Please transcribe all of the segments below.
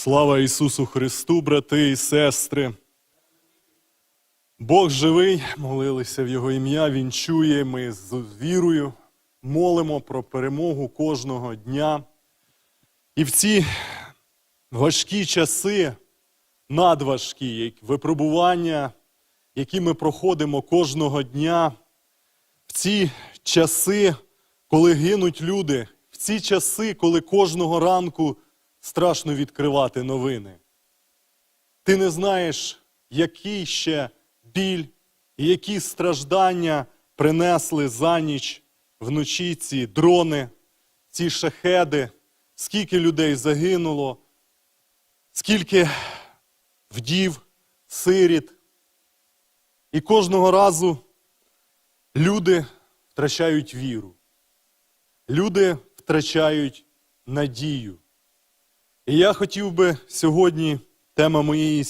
Слава Ісусу Христу, брати і сестри. Бог живий, молилися в Його ім'я, Він чує. Ми з вірою молимо про перемогу кожного дня. І в ці важкі часи, надважкі випробування, які ми проходимо кожного дня, в ці часи, коли гинуть люди, в ці часи, коли кожного ранку страшно відкривати новини. Ти не знаєш, який ще біль які страждання принесли за ніч вночі ці дрони, ці шахеди, скільки людей загинуло, скільки вдів, сиріт. І кожного разу люди втрачають віру. Люди втрачають надію. І я хотів би сьогодні, тема моєї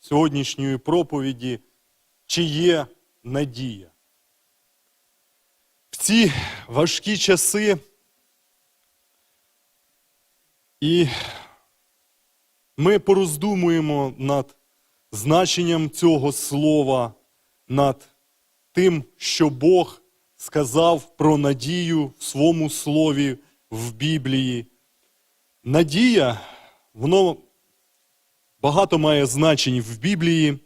сьогоднішньої проповіді, чи є надія. В ці важкі часи і ми пороздумуємо над значенням цього слова, над тим, що Бог сказав про надію в своєму слові в Біблії. Надія, воно багато має значень в Біблії.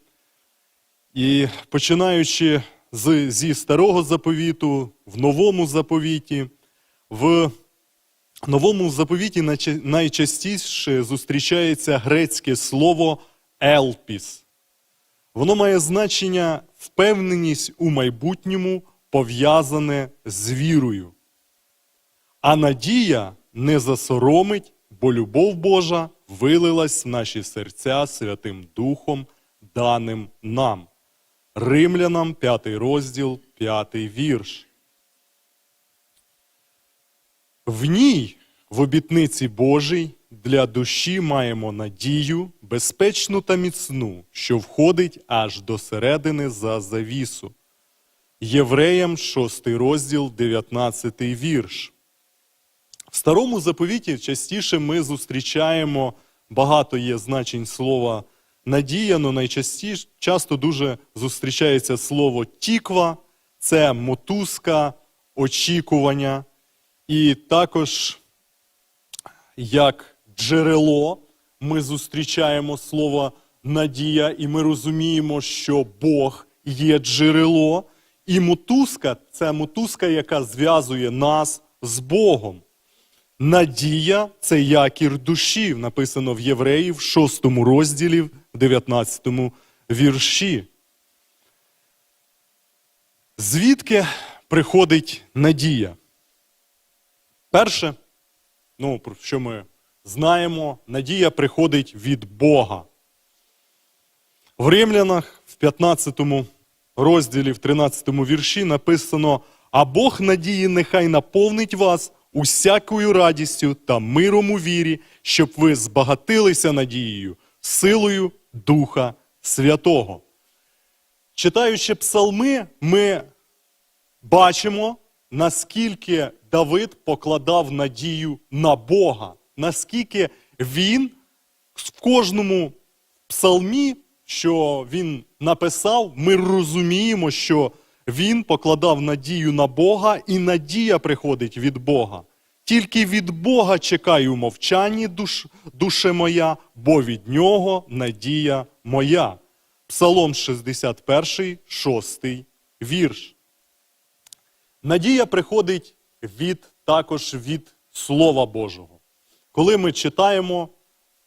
І починаючи з, зі старого заповіту, в новому заповіті, в новому заповіті найчастіше зустрічається грецьке слово елпіс. Воно має значення впевненість у майбутньому, пов'язане з вірою. А надія не засоромить, бо любов Божа вилилась в наші серця Святим Духом, даним нам. Римлянам, 5 розділ, 5 вірш. В ній, в обітниці Божій, для душі маємо надію, безпечну та міцну, що входить аж до середини за завісу. Євреям, 6 розділ, 19 вірш. В старому заповіті частіше ми зустрічаємо багато є значень слова надія, але найчастіше часто дуже зустрічається слово тіква, це мотузка, очікування. І також як джерело ми зустрічаємо слово надія, і ми розуміємо, що Бог є джерело. І мотузка це мотузка, яка зв'язує нас з Богом. Надія це якір душі, написано в Євреїв, в 6 розділі, в 19 вірші. Звідки приходить надія? Перше, ну, про що ми знаємо, надія приходить від Бога. В Римлянах в 15 розділі, в 13 вірші написано: А Бог надії нехай наповнить вас усякою радістю та миром у вірі, щоб ви збагатилися надією, силою Духа Святого. Читаючи псалми, ми бачимо, наскільки Давид покладав надію на Бога, наскільки він в кожному псалмі, що він написав, ми розуміємо, що він покладав надію на Бога, і надія приходить від Бога. Тільки від Бога чекаю у мовчанні душ, душе моя, бо від нього надія моя. Псалом 61, 6 вірш. Надія приходить від, також від Слова Божого. Коли ми читаємо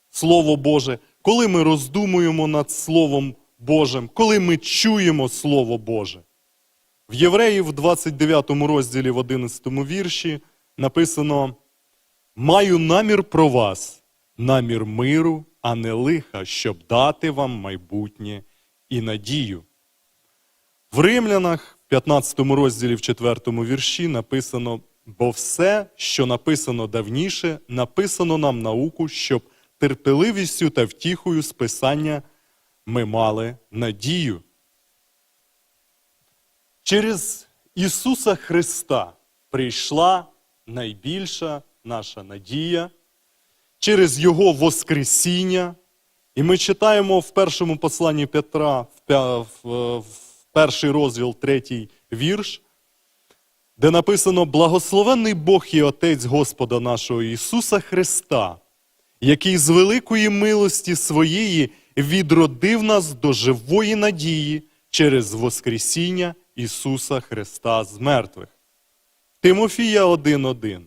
Слово Боже, коли ми роздумуємо над Словом Божим, коли ми чуємо Слово Боже. В Євреїв в 29 розділі в 11 вірші написано: Маю намір про вас, намір миру, а не лиха, щоб дати вам майбутнє і надію. В Римлянах, в 15 розділі, в 4 вірші написано: бо все, що написано давніше, написано нам науку, щоб терпеливістю та втіхою з Писання ми мали надію. Через Ісуса Христа прийшла найбільша наша надія, через Його Воскресіння. І ми читаємо в першому посланні Петра, в перший розділ, третій вірш, де написано: Благословенний Бог і Отець Господа нашого Ісуса Христа, який з великої милості своєї відродив нас до живої надії через Воскресіння Ісуса Христа з мертвих. Тимофія 1.1.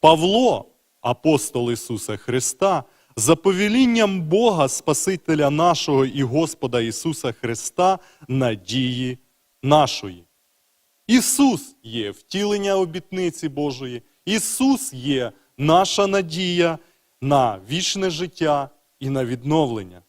Павло, апостол Ісуса Христа, за повелінням Бога, Спасителя нашого і Господа Ісуса Христа, надії нашої. Ісус є втілення обітниці Божої. Ісус є наша надія на вічне життя і на відновлення.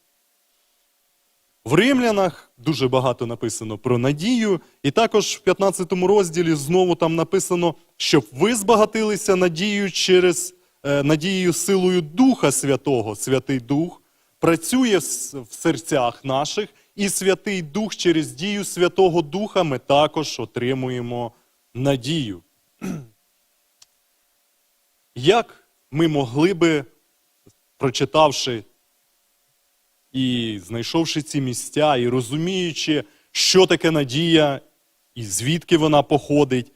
В Римлянах дуже багато написано про надію, і також в 15 розділі знову там написано, щоб ви збагатилися надією через е, надією силою Духа Святого. Святий Дух працює в серцях наших, і Святий Дух через дію Святого Духа ми також отримуємо надію. Як ми могли би, прочитавши і знайшовши ці місця, і розуміючи, що таке надія, і звідки вона походить,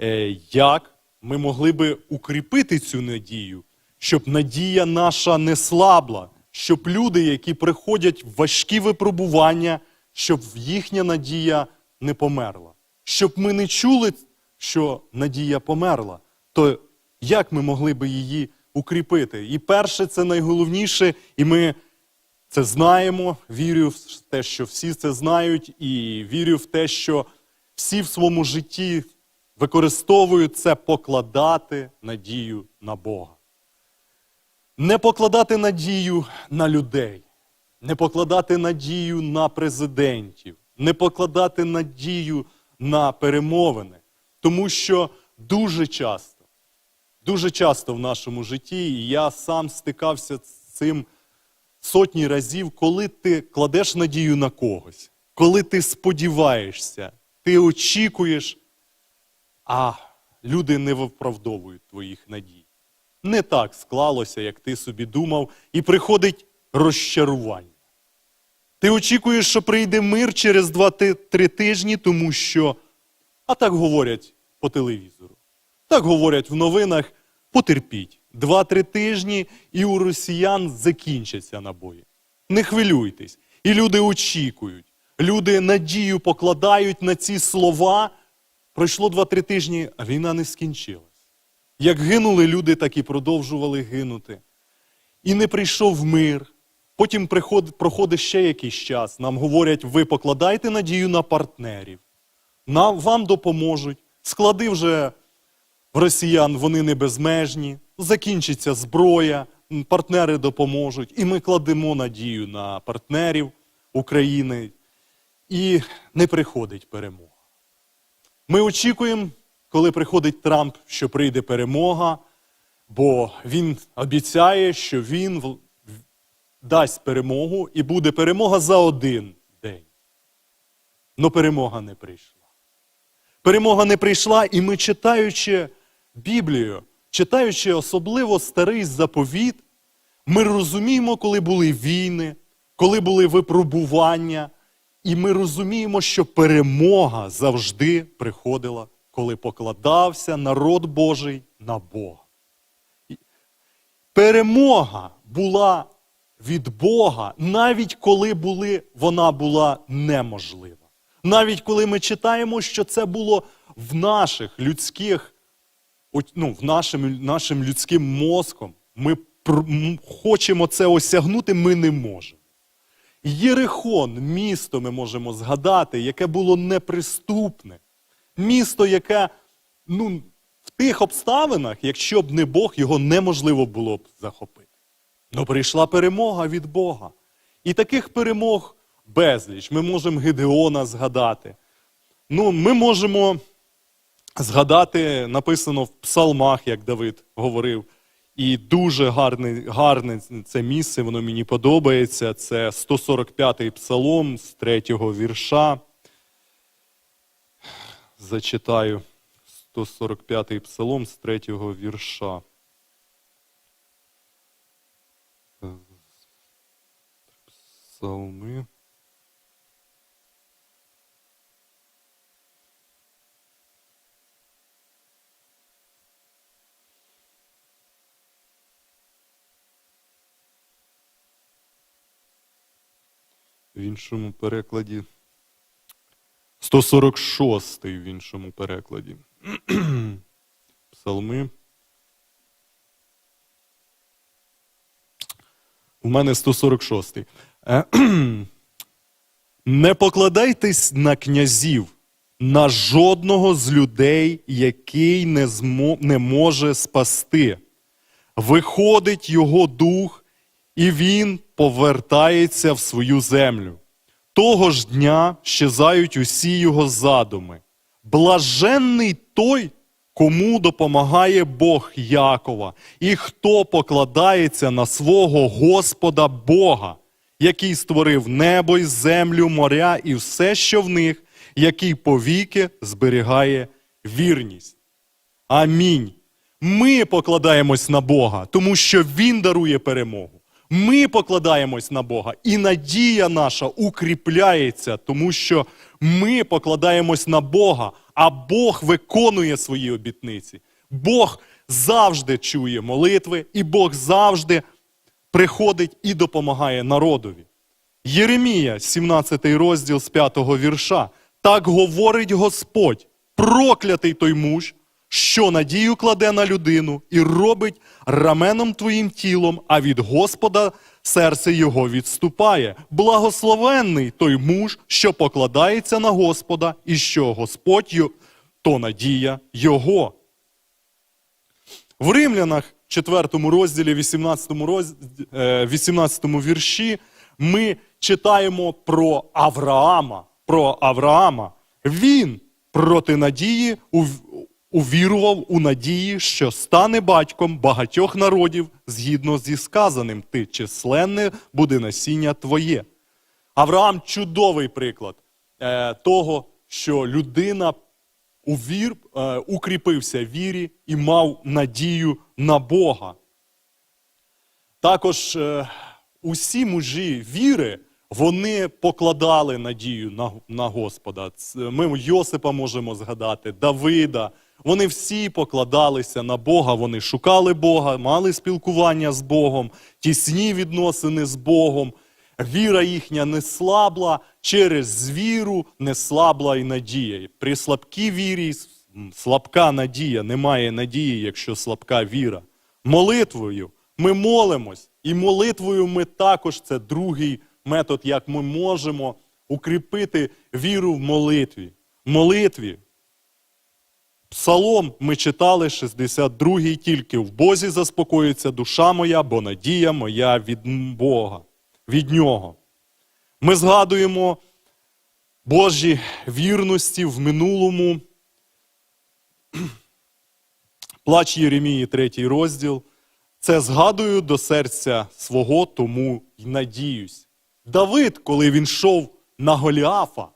е, як ми могли би укріпити цю надію, щоб надія наша не слабла, щоб люди, які приходять в важкі випробування, щоб їхня надія не померла. Щоб ми не чули, що надія померла, то як ми могли би її укріпити? І перше, це найголовніше, і ми це знаємо, вірю в те, що всі це знають, і вірю в те, що всі в своєму житті використовують це покладати надію на Бога. Не покладати надію на людей, не покладати надію на президентів, не покладати надію на перемовини. Тому що дуже часто, дуже часто в нашому житті, і я сам стикався з цим сотні разів, коли ти кладеш надію на когось, коли ти сподіваєшся, ти очікуєш, а люди не виправдовують твоїх надій. Не так склалося, як ти собі думав, і приходить розчарування. Ти очікуєш, що прийде мир через 2-3 тижні, тому що, а так говорять по телевізору, так говорять в новинах, потерпіть. Два-три тижні, і у росіян закінчаться набої. Не хвилюйтесь. І люди очікують. Люди надію покладають на ці слова. Пройшло два-три тижні, а війна не скінчилась. Як гинули люди, так і продовжували гинути. І не прийшов мир. Потім проходить ще якийсь час. Нам говорять, ви покладайте надію на партнерів. Нам, вам допоможуть. Склади вже в росіян вони не безмежні, закінчиться зброя, партнери допоможуть. І ми кладемо надію на партнерів України. І не приходить перемога. Ми очікуємо, коли приходить Трамп, що прийде перемога, бо він обіцяє, що він дасть перемогу і буде перемога за один день. Но перемога не прийшла. Перемога не прийшла, і ми, читаючи Біблію, читаючи особливо старий заповіт, ми розуміємо, коли були війни, коли були випробування, і ми розуміємо, що перемога завжди приходила, коли покладався народ Божий на Бога. Перемога була від Бога, навіть коли були, вона була неможлива. Навіть коли ми читаємо, що це було в наших людських, ну, нашим, нашим людським мозком, ми хочемо це осягнути, ми не можемо. Єрихон, місто ми можемо згадати, яке було неприступне. Місто, яке ну, в тих обставинах, якщо б не Бог, його неможливо було б захопити. Но прийшла перемога від Бога. І таких перемог безліч. Ми можемо Гедеона згадати. Ну, ми можемо згадати написано в псалмах, як Давид говорив. І дуже гарне гарне це місце, воно мені подобається. Це 145-й псалом з 3-го вірша. Зачитаю 145-й псалом з 3-го вірша. Псалми. В іншому перекладі. 146 в іншому перекладі. Псалми. У мене 146. Е, Не покладайтесь на князів, на жодного з людей, який не, змо... не може спасти. Виходить його дух, і він повертається в свою землю. Того ж дня щезають усі його задуми. Блаженний той, кому допомагає Бог Якова, і хто покладається на свого Господа Бога, який створив небо й землю, моря і все, що в них, який повіки зберігає вірність. Амінь. Ми покладаємось на Бога, тому що Він дарує перемогу. Ми покладаємось на Бога, і надія наша укріпляється, тому що ми покладаємось на Бога, а Бог виконує свої обітниці. Бог завжди чує молитви, і Бог завжди приходить і допомагає народові. Єремія, 17 розділ з 5 вірша. Так говорить Господь, проклятий той муж, що надію кладе на людину і робить раменом твоїм тілом, а від Господа серце його відступає. Благословенний той муж, що покладається на Господа, і що Господь то надія його. В Римлянах, 4 розділі, 18 роз... е, 18 вірші, ми читаємо про Авраама. Про Авраама. Він проти надії увірував у надії, що стане батьком багатьох народів згідно зі сказаним, ти численне буде насіння твоє. Авраам чудовий приклад е, того, що людина увір, е, укріпився в вірі і мав надію на Бога. Також е, усі мужі віри, вони покладали надію на, на Господа. Ми Йосипа можемо згадати, Давида. Вони всі покладалися на Бога, вони шукали Бога, мали спілкування з Богом, тісні відносини з Богом. Віра їхня не слабла, через віру не слабла і надія. При слабкій вірі слабка надія, немає надії, якщо слабка віра. Молитвою ми молимось, і молитвою ми також це другий метод, як ми можемо укріпити віру в молитві. Молитві. Псалом ми читали 62-й, тільки в Бозі заспокоїться душа моя, бо надія моя від Бога, від Нього. Ми згадуємо Божі вірності в минулому. Плач Єремії, третій розділ. Це згадую до серця свого, тому й надіюсь. Давид, коли він йшов на Голіафа,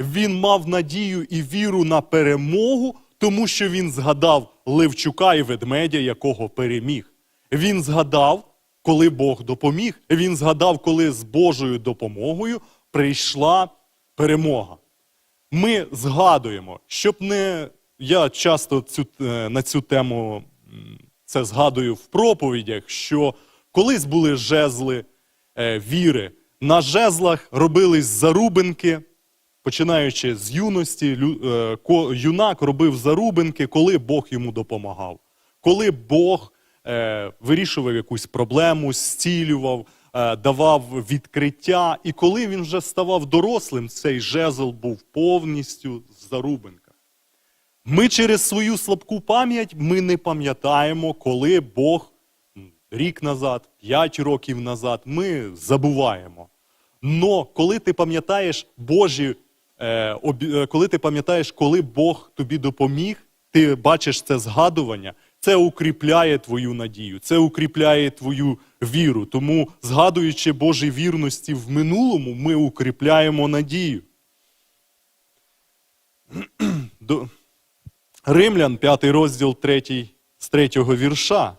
він мав надію і віру на перемогу, тому що він згадав Левчука і ведмедя, якого переміг. Він згадав, коли Бог допоміг. Він згадав, коли з Божою допомогою прийшла перемога. Ми згадуємо, щоб не. Я часто цю, е, на цю тему це згадую в проповідях, що колись були жезли е, віри. На жезлах робились зарубинки, починаючи з юності, е, юнак робив зарубинки, коли Бог йому допомагав. Коли Бог е, вирішував якусь проблему, зцілював, е, давав відкриття. І коли він вже ставав дорослим, цей жезл був повністю в. Ми через свою слабку пам'ять ми не пам'ятаємо, коли Бог рік назад, п'ять років назад, ми забуваємо. Но коли ти пам'ятаєш Божі, коли ти пам'ятаєш, коли Бог тобі допоміг, ти бачиш це згадування, це укріпляє твою надію, це укріпляє твою віру. Тому, згадуючи Божі вірності в минулому, ми укріпляємо надію. Римлян, 5 розділ 3, з 3 вірша.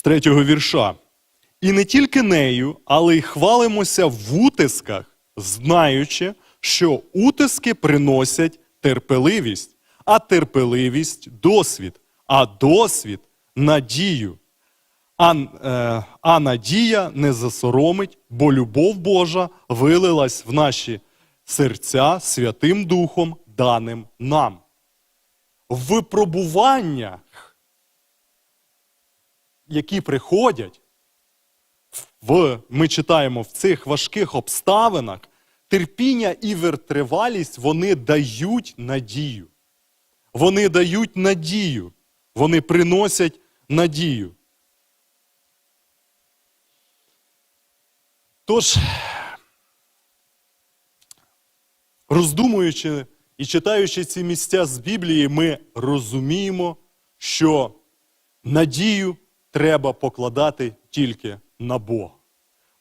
З третього вірша. І не тільки нею, але й хвалимося в утисках, знаючи, що утиски приносять терпеливість, а терпеливість досвід, а досвід надію. А, е, а надія не засоромить, бо любов Божа вилилась в наші серця Святим Духом, даним нам. В випробуваннях, які приходять, в, ми читаємо в цих важких обставинах, терпіння і витривалість вони дають надію. Вони дають надію. Вони приносять надію. Тож, роздумуючи і читаючи ці місця з Біблії, ми розуміємо, що надію треба покладати тільки на Бога.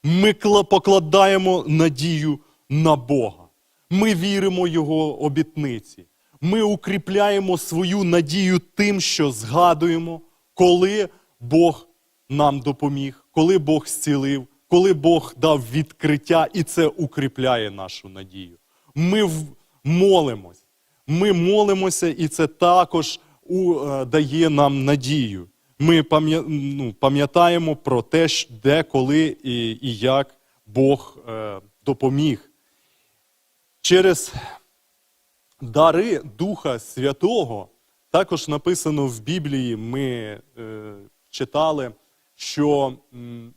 Ми покладаємо надію на Бога. Ми віримо Його обітниці. Ми укріпляємо свою надію тим, що згадуємо, коли Бог нам допоміг, коли Бог зцілив, коли Бог дав відкриття, і це укріпляє нашу надію. Ми молимось. Ми молимося, і це також е, дає нам надію. Ми ну, пам'ятаємо про те, де, коли і, і як Бог е, допоміг. Через дари Духа Святого також написано в Біблії, ми е, читали, що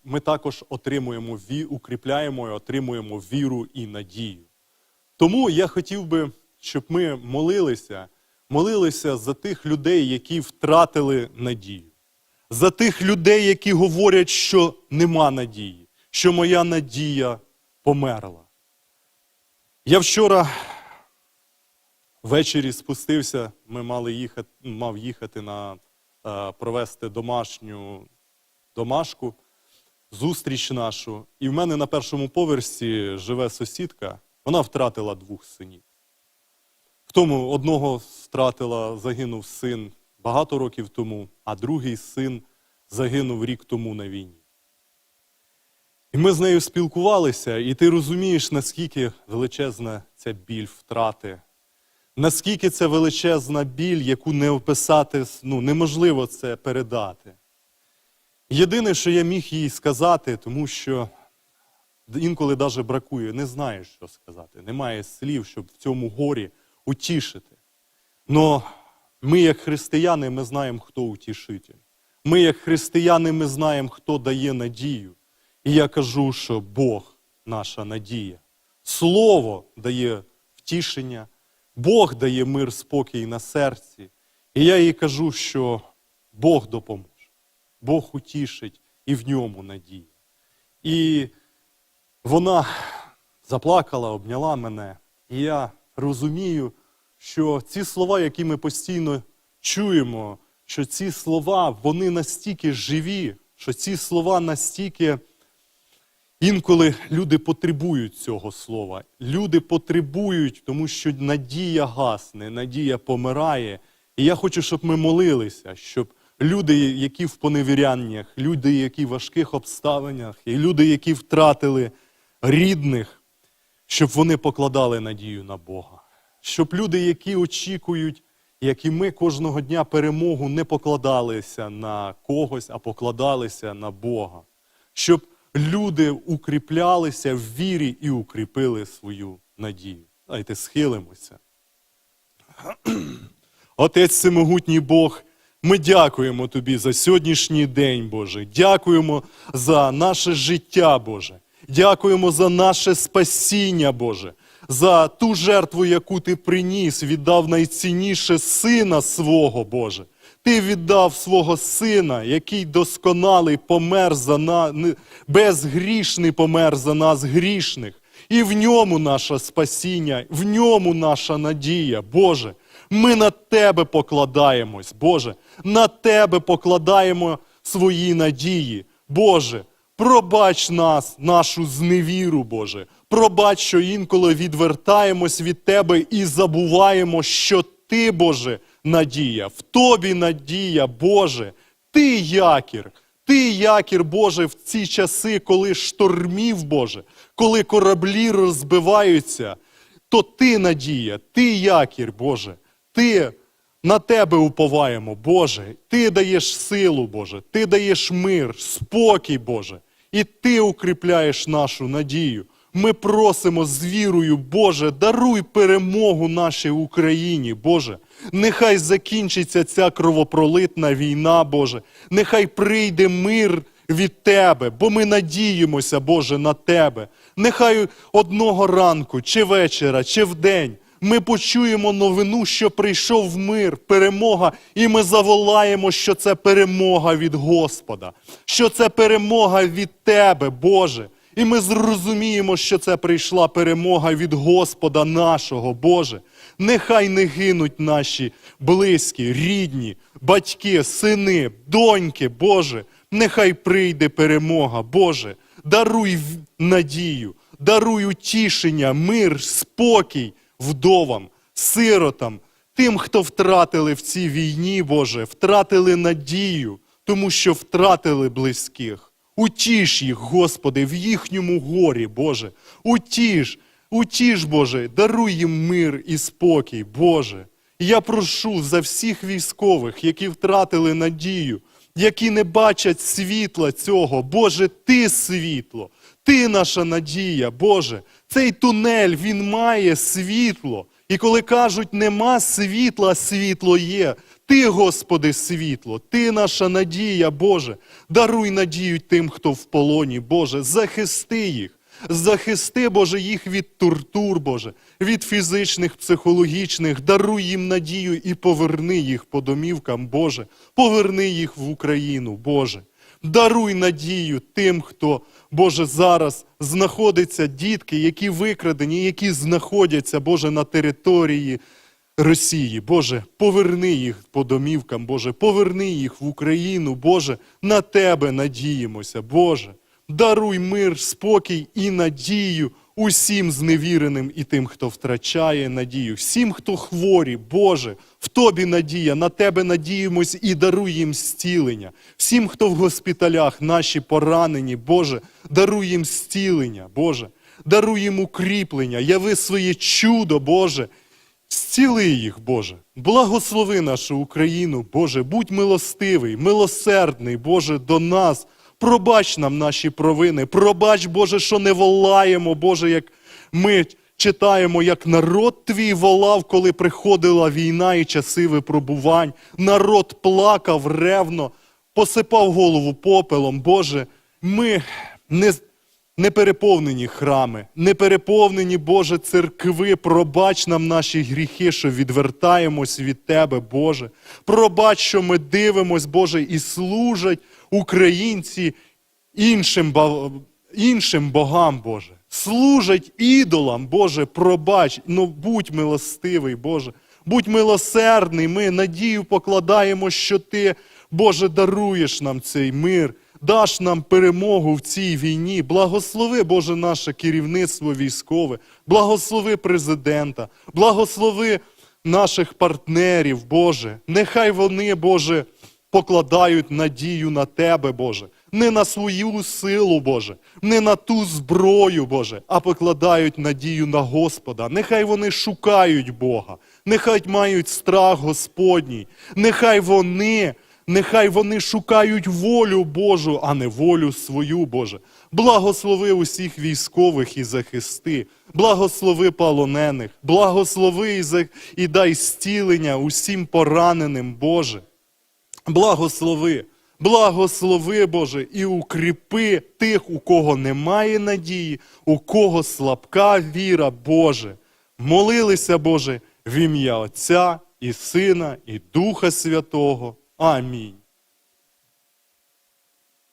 ми також отримуємо укріпляємо і отримуємо віру і надію. Тому я хотів би, щоб ми молилися, молилися за тих людей, які втратили надію, за тих людей, які говорять, що нема надії, що моя надія померла. Я вчора ввечері спустився, ми мали їхати, мав їхати на е, провести домашню домашку, зустріч нашу. І в мене на першому поверсі живе сусідка, вона втратила двох синів. В тому одного втратила, загинув син багато років тому, а другий син загинув рік тому на війні. І ми з нею спілкувалися, і ти розумієш, наскільки величезна ця біль втрати, наскільки це величезна біль, яку не описати, ну, неможливо це передати. Єдине, що я міг їй сказати, тому що інколи навіть бракує, не знаєш, що сказати, немає слів, щоб в цьому горі утішити. Но ми, як християни, ми знаємо, хто утішитель. Ми, як християни, ми знаємо, хто дає надію. І я кажу, що Бог наша надія. Слово дає втішення, Бог дає мир, спокій на серці. І я їй кажу, що Бог допоможе, Бог утішить і в ньому надія. І вона заплакала, обняла мене. І я розумію, що ці слова, які ми постійно чуємо, що ці слова, вони настільки живі, що ці слова настільки. Інколи люди потребують цього слова. Люди потребують, тому що надія гасне, надія помирає. І я хочу, щоб ми молилися, щоб люди, які в поневіряннях, люди, які в важких обставинах, і люди, які втратили рідних, щоб вони покладали надію на Бога. Щоб люди, які очікують, як і ми кожного дня перемогу, не покладалися на когось, а покладалися на Бога. Щоб люди укріплялися в вірі і укріпили свою надію. Давайте схилимося. Отець Всемогутній Бог, ми дякуємо Тобі за сьогоднішній день, Боже. Дякуємо за наше життя, Боже. Дякуємо за наше спасіння, Боже, за ту жертву, яку Ти приніс, віддав найцінніше Сина свого, Боже. Ти віддав свого сина, який досконалий помер за нас, безгрішний помер за нас грішних. І в ньому наше спасіння, в ньому наша надія, Боже. Ми на Тебе покладаємось, Боже, на Тебе покладаємо свої надії. Боже, пробач нас, нашу зневіру, Боже. Пробач, що інколи відвертаємось від Тебе і забуваємо, що Ти, Боже, надія, в Тобі надія, Боже, Ти якір, Ти якір Боже, в ці часи, коли штормів, Боже, коли кораблі розбиваються, то ти надія, ти якір, Боже, ти на тебе уповаємо, Боже. Ти даєш силу, Боже, ти даєш мир, спокій, Боже, і ти укріпляєш нашу надію. Ми просимо з вірою, Боже, даруй перемогу нашій Україні, Боже. Нехай закінчиться ця кровопролитна війна, Боже. Нехай прийде мир від Тебе, бо ми надіємося, Боже, на Тебе. Нехай одного ранку, чи вечора, чи вдень ми почуємо новину, що прийшов мир, перемога, і ми заволаємо, що це перемога від Господа, що це перемога від Тебе, Боже. І ми зрозуміємо, що це прийшла перемога від Господа нашого, Боже. Нехай не гинуть наші близькі, рідні, батьки, сини, доньки, Боже. Нехай прийде перемога, Боже. Даруй надію, даруй утішення, мир, спокій вдовам, сиротам, тим, хто втратили в цій війні, Боже, втратили надію, тому що втратили близьких. Утіш їх, Господи, в їхньому горі, Боже. Утіш, утіш, Боже, даруй їм мир і спокій, Боже. Я прошу за всіх військових, які втратили надію, які не бачать світла цього. Боже, Ти світло, Ти наша надія, Боже. Цей тунель, він має світло. І коли кажуть, нема світла, світло є. Ти, Господи, світло, Ти наша надія, Боже. Даруй надію тим, хто в полоні, Боже, захисти їх. Захисти, Боже, їх від тортур, Боже, від фізичних, психологічних, даруй їм надію і поверни їх по домівкам, Боже, поверни їх в Україну, Боже. Даруй надію тим, хто, Боже, зараз знаходиться дітки, які викрадені, які знаходяться, Боже, на території Росії. Боже, поверни їх по домівкам, Боже, поверни їх в Україну, Боже, на Тебе надіємося, Боже. Даруй мир, спокій і надію усім зневіреним і тим, хто втрачає надію, всім, хто хворі, Боже, в Тобі надія, на Тебе надіємось і даруй їм зцілення. Всім, хто в госпіталях, наші поранені, Боже, даруй їм зцілення, Боже, даруй їм укріплення, яви своє чудо, Боже. Зціли їх, Боже, благослови нашу Україну, Боже, будь милостивий, милосердний, Боже, до нас. Пробач нам наші провини, пробач, Боже, що не волаємо, Боже, як ми читаємо, як народ твій волав, коли приходила війна і часи випробувань. Народ плакав ревно, посипав голову попелом. Боже, ми не не переповнені храми, не переповнені, Боже, церкви. Пробач нам наші гріхи, що відвертаємось від Тебе, Боже. Пробач, що ми дивимось, Боже, і служать українці іншим, іншим богам, Боже. Служать ідолам, Боже, пробач. Ну будь милостивий, Боже. Будь милосердний. Ми надію покладаємо, що Ти, Боже, даруєш нам цей мир даш нам перемогу в цій війні. Благослови, Боже, наше керівництво військове, благослови президента, благослови наших партнерів, Боже. Нехай вони, Боже, покладають надію на Тебе, Боже. Не на свою силу, Боже, не на ту зброю, Боже, а покладають надію на Господа. Нехай вони шукають Бога, нехай мають страх Господній, нехай вони Нехай вони шукають волю Божу, а не волю свою, Боже. Благослови усіх військових і захисти, благослови полонених, благослови і, дай зцілення усім пораненим, Боже. Благослови, благослови, Боже, і укріпи тих, у кого немає надії, у кого слабка віра, Боже. Молилися, Боже, в ім'я Отця і Сина, і Духа Святого. Амінь.